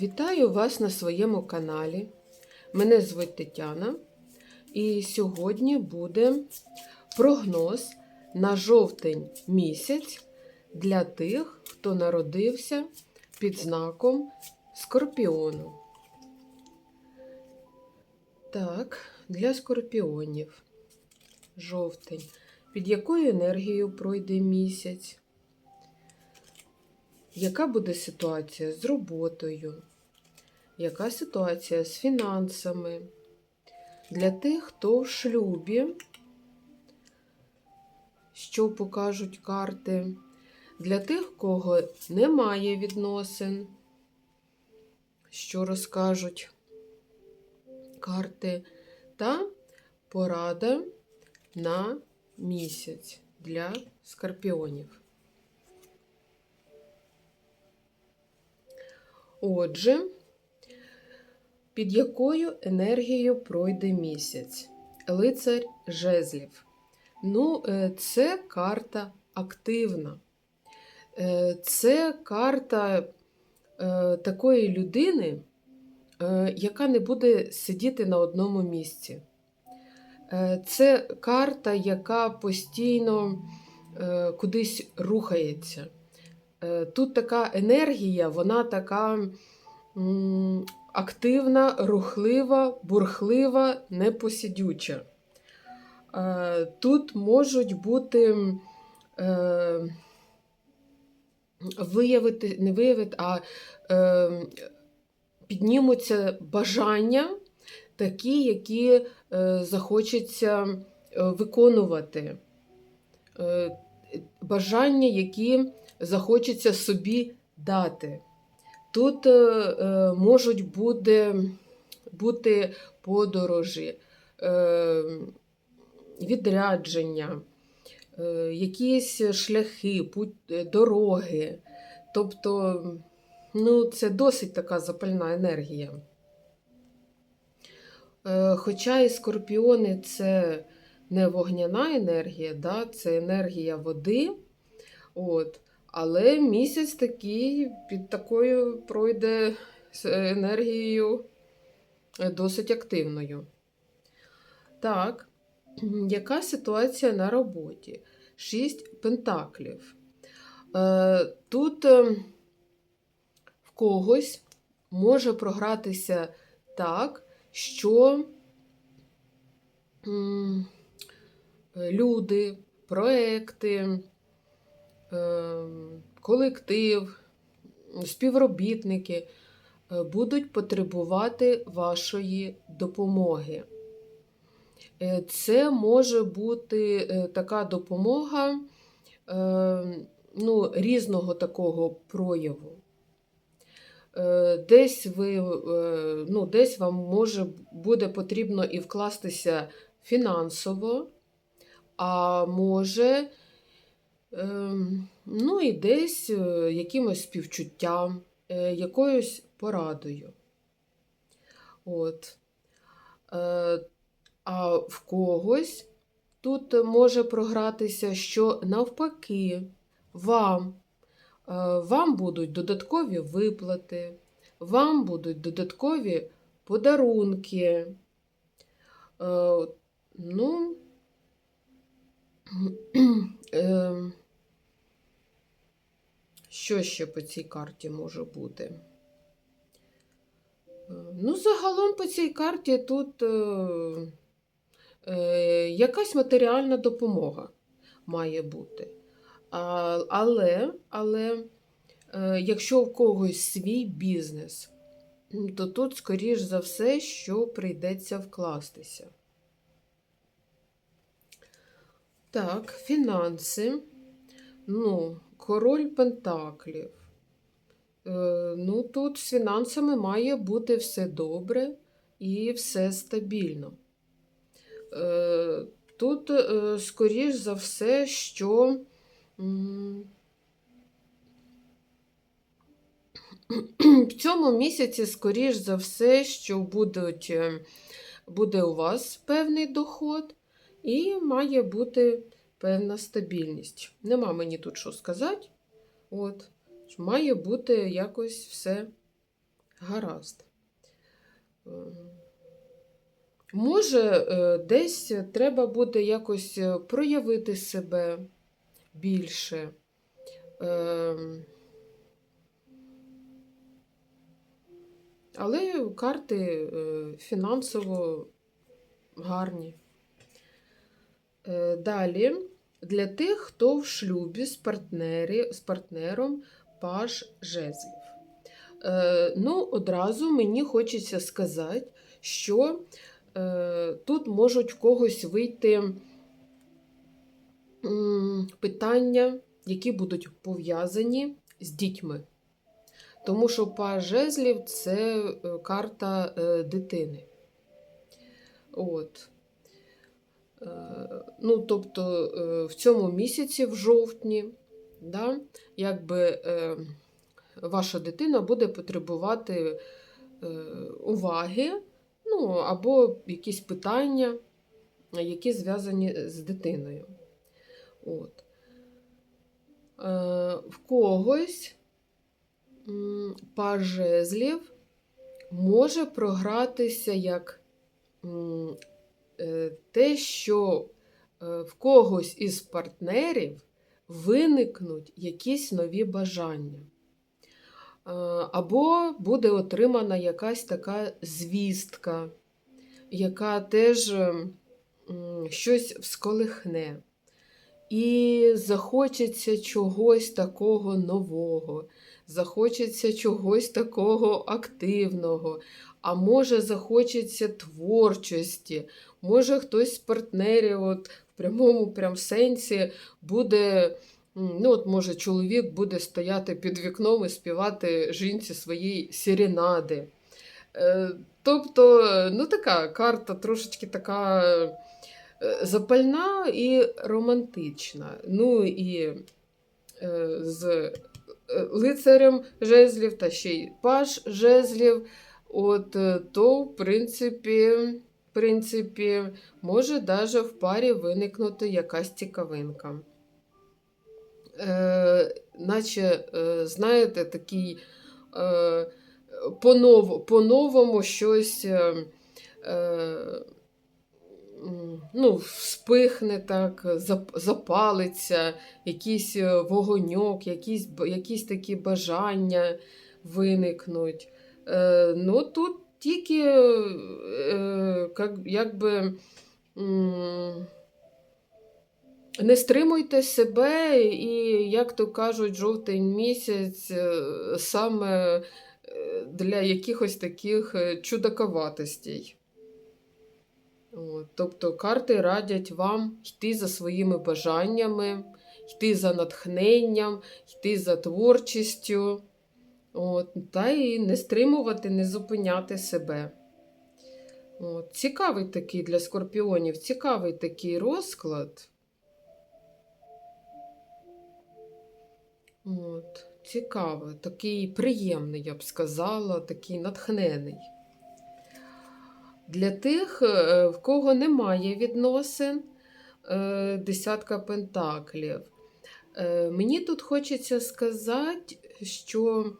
Вітаю вас на своєму каналі. Мене звуть Тетяна, і сьогодні буде прогноз на жовтень місяць для тих, хто народився під знаком Скорпіону. Так, для скорпіонів. Жовтень. Під якою енергією пройде місяць? Яка буде ситуація з роботою? Яка ситуація з фінансами? Для тих, хто в шлюбі, що покажуть карти? Для тих, кого немає відносин, що розкажуть карти, та порада на місяць для скорпіонів. Отже, під якою енергією пройде місяць? Лицар жезлів. Ну, е, це карта активна. Е, Це карта е, такої людини, яка не буде сидіти на одному місці. Це карта, яка постійно кудись рухається. Е, Тут така енергія, вона така активна, рухлива, бурхлива, непосидюча. Е, Тут можуть бути е, виявити, не виявити, а піднімуться бажання, такі, які захочеться виконувати. Бажання, які захочеться собі дати. Тут е, е, можуть буде, бути подорожі, е, відрядження, е, якісь шляхи, путь, е, дороги. Тобто, ну, це досить така запальна енергія. Е, Хоча і скорпіони це не вогняна енергія, да, це енергія води. От. Але місяць такий під такою пройде з енергією е, досить активною. Так, яка ситуація на роботі? Шість пентаклів. Е, Тут е, в когось може програтися так, що люди, проекти, колектив, співробітники е, будуть потребувати вашої допомоги. Е, Це може бути е, така допомога е, ну, різного такого прояву. Е, Десь ви, е, ну, десь вам може буде потрібно і вкластися фінансово, а може, ну і десь е, якимось співчуттям, е, якоюсь порадою. От. Е, А в когось тут може програтися, що навпаки, вам, вам будуть додаткові виплати, вам будуть додаткові подарунки. Ну, Ем, Що ще по цій карті може бути? Е, Ну, загалом по цій карті тут е, е, якась матеріальна допомога має бути. А, але, але е, якщо в когось свій бізнес, то тут, скоріш за все, що прийдеться вкластися. Так, фінанси. Ну, король Пентаклів. Е, ну, тут з фінансами має бути все добре і все стабільно. Е, тут, е, скоріш за все, що в цьому місяці, скоріш за все, що будуть, буде у вас певний доход. І має бути певна стабільність. Нема мені тут що сказати. От. Має бути якось все Гаразд. Е, Може, е, десь треба буде якось е, проявити себе більше. Але карти фінансово гарні. Далі, для тих, хто в шлюбі з, партнері, з партнером паж жезлів. Е, Ну, одразу мені хочеться сказати, що е, тут можуть в когось вийти питання, які будуть пов'язані з дітьми. Тому що паж жезлів це е, карта е, дитини. От. Е, Ну, тобто е, в цьому місяці, в жовтні, да, якби е, ваша дитина буде потребувати уваги, ну, або якісь питання, які зв'язані з дитиною. От. В когось м, паж жезлів може програтися як те, що е, в когось із партнерів виникнуть якісь нові бажання. Е, Або буде отримана якась така звістка, яка теж щось всколихне. І захочеться чогось такого нового, захочеться чогось такого активного, а може захочеться творчості, може хтось з партнерів от, в прямому прям сенсі буде, ну от може чоловік буде стояти під вікном і співати жінці своєї серенади. Е, Тобто, ну така карта трошечки така е, запальна і романтична. Ну і е, з лицарем жезлів та ще й паж жезлів. От, е, то, в принципі, в принципі, може даже в парі виникнути якась цікавинка. Е, наче, е, знаєте, такий е, понов, по-новому щось е, е, ну, вспихне так, запалиться, якийсь е, вогоньок, якісь, якісь такі бажання виникнуть. Е, ну, тут тільки е, как, якби. Не стримуйте себе, і, як то кажуть, жовтий місяць е, саме е, для якихось таких чудаковатостей. Тобто карти радять вам йти за своїми бажаннями, йти за натхненням, йти за творчістю. От, та і не стримувати, не зупиняти себе. От, цікавий такий для скорпіонів, цікавий такий розклад. От, цікавий, такий приємний, я б сказала, такий натхнений. Для тих, е, в кого немає відносин, е, десятка пентаклів. Е, Мені тут хочеться сказати, що,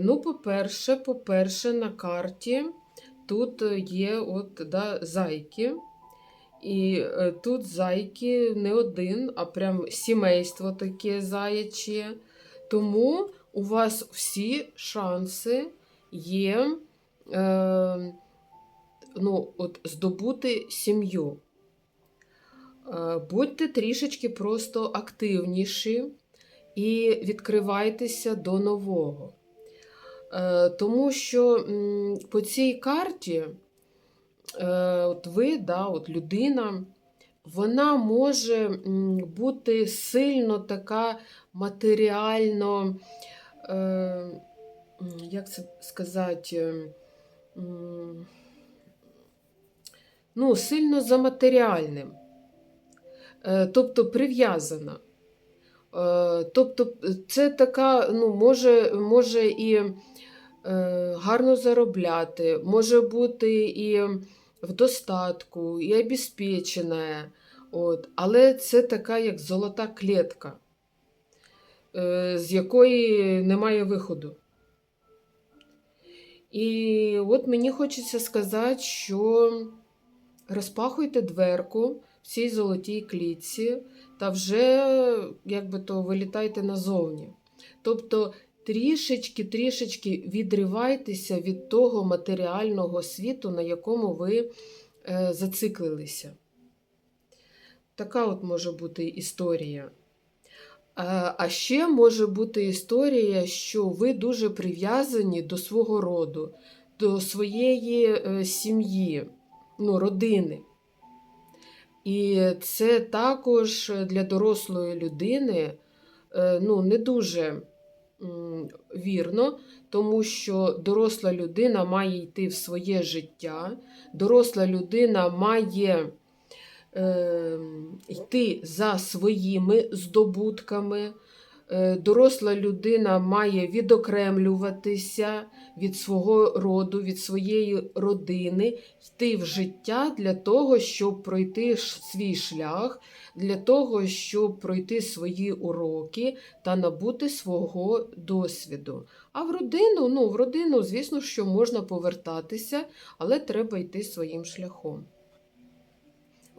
ну, по-перше, по-перше, на карті тут є от, да, зайки. І тут зайки не один, а прям сімейство таке заяче. Тому у вас всі шанси є ну, от, здобути сім'ю. Е, Будьте трішечки просто активніші і відкривайтеся до нового. Е, Тому що по цій карті е, от ви, да, от людина, вона може бути сильно така матеріально, як це сказати, ну, сильно за матеріальним, Е, тобто прив'язана. Е, Тобто, це така, ну, може, може і е, гарно заробляти, може бути і в достатку, і обезпечена. От. Але це така, як золота клітка, з якої немає виходу. І от мені хочеться сказати, що розпахуйте дверку в цій золотій клітці та вже якби то вилітайте назовні. Тобто трішечки-трішечки відривайтеся від того матеріального світу, на якому ви е, зациклилися. Така от може бути історія. А а ще може бути історія, що ви дуже прив'язані до свого роду, до своєї е, сім'ї, ну, родини. І це також для дорослої людини е, ну, не дуже вірно, тому що доросла людина має йти в своє життя, доросла людина має е, йти за своїми здобутками. Е, Доросла людина має відокремлюватися від свого роду, від своєї родини, йти в життя для того, щоб пройти свій шлях, для того, щоб пройти свої уроки та набути свого досвіду. А в родину, ну, в родину, звісно, що можна повертатися, але треба йти своїм шляхом.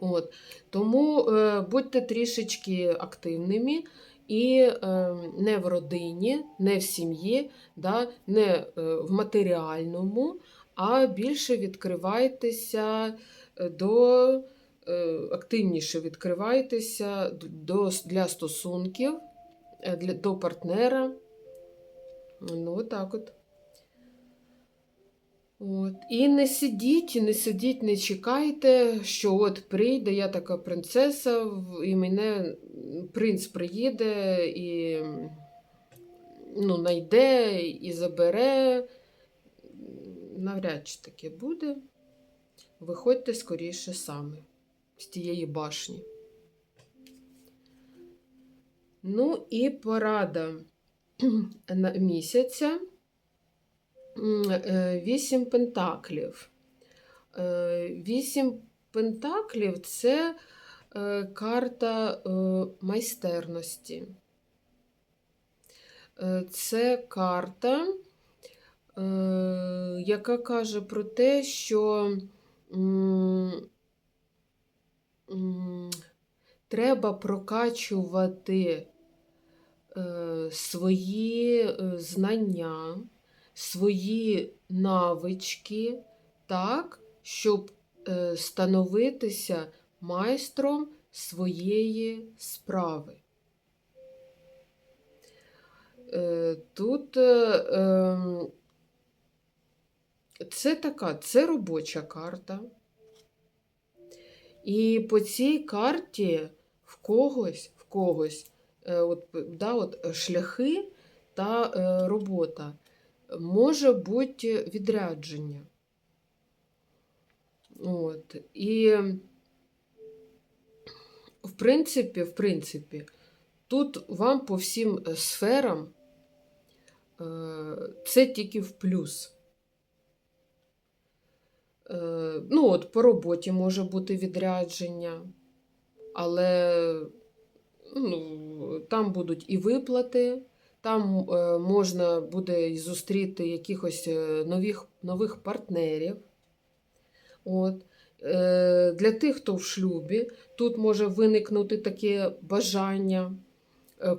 От. Тому е, будьте трішечки активними і е, не в родині, не в сім'ї, да, не е, в матеріальному, а більше відкривайтеся е, до е, активніше відкривайтеся до, для стосунків, для, до партнера. Ну, так от. От. І не сидіть, не сидіть, не чекайте, що от прийде я така принцеса, і мене принц приїде і ну, найде і забере. Навряд чи таке буде. Виходьте скоріше саме з тієї башні. Ну і порада місяця. Е, Вісім пентаклів. Е, Вісім пентаклів це е, карта е, майстерності. Це карта, яка каже про те, що треба прокачувати свої знання, свої навички так, щоб е, становитися майстром своєї справи. Е, Тут е, ем, це така, це робоча карта. І по цій карті в когось, в когось от, да, от, шляхи та робота може бути відрядження. От. І, в принципі, в принципі, тут вам по всім сферам е, це тільки в плюс. Е, Ну, от по роботі може бути відрядження, але ну, там будуть і виплати, там е, можна буде зустріти якихось е, нових, нових партнерів. От. Е, Для тих, хто в шлюбі, тут може виникнути таке бажання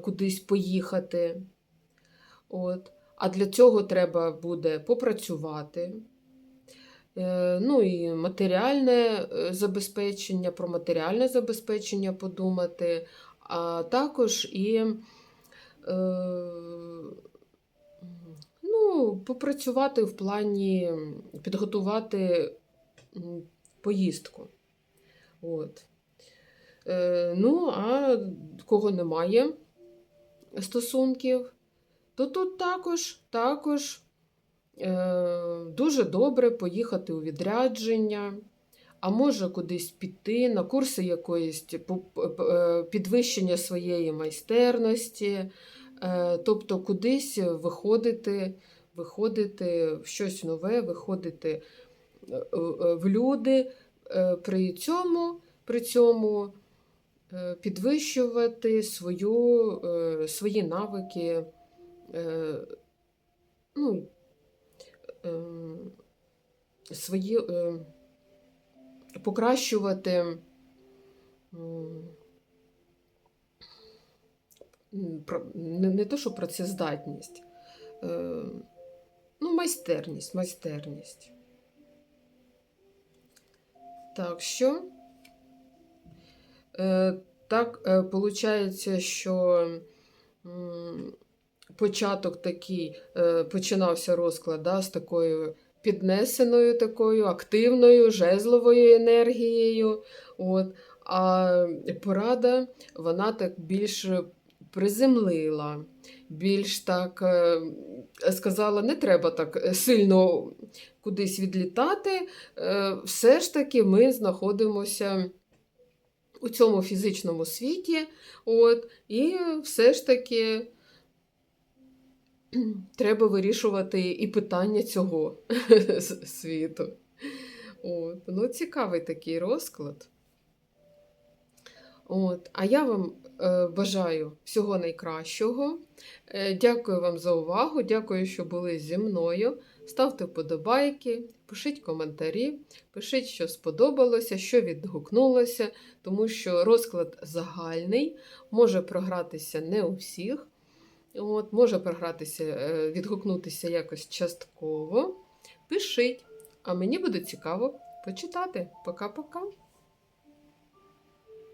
кудись поїхати. От. А для цього треба буде попрацювати. Ну і матеріальне забезпечення, про матеріальне забезпечення подумати, а також і ну, попрацювати в плані підготувати поїздку. От. Е, Ну, а кого немає стосунків, то тут також, також е, дуже добре поїхати у відрядження, а може кудись піти на курси якоїсь е, підвищення своєї майстерності, е, тобто кудись виходити, виходити в щось нове, виходити е, е, в люди, е, при цьому, при цьому е, підвищувати свою, е, свої навики. е, Ну, свої е, покращувати не, то, що працездатність, е, ну, майстерність, майстерність. Так що, е, так е, виходить, що м, початок такий е, починався розклад да, з такою піднесеною, такою активною, жезловою енергією. От, а порада вона так більш приземлила, більш так е, сказала, не треба так сильно кудись відлітати. Е, Все ж таки ми знаходимося у цьому фізичному світі, от, і все ж таки треба вирішувати і питання цього світу. От. Ну, цікавий такий розклад. От. А я вам е, бажаю всього найкращого. Е, дякую вам за увагу. Дякую, що були зі мною. Ставте вподобайки, пишіть коментарі, пишіть, що сподобалося, що відгукнулося, тому що розклад загальний, може програтися не у всіх. От, може програтися, е, відгукнутися якось частково. Пишіть, а мені буде цікаво почитати. Пока-пока.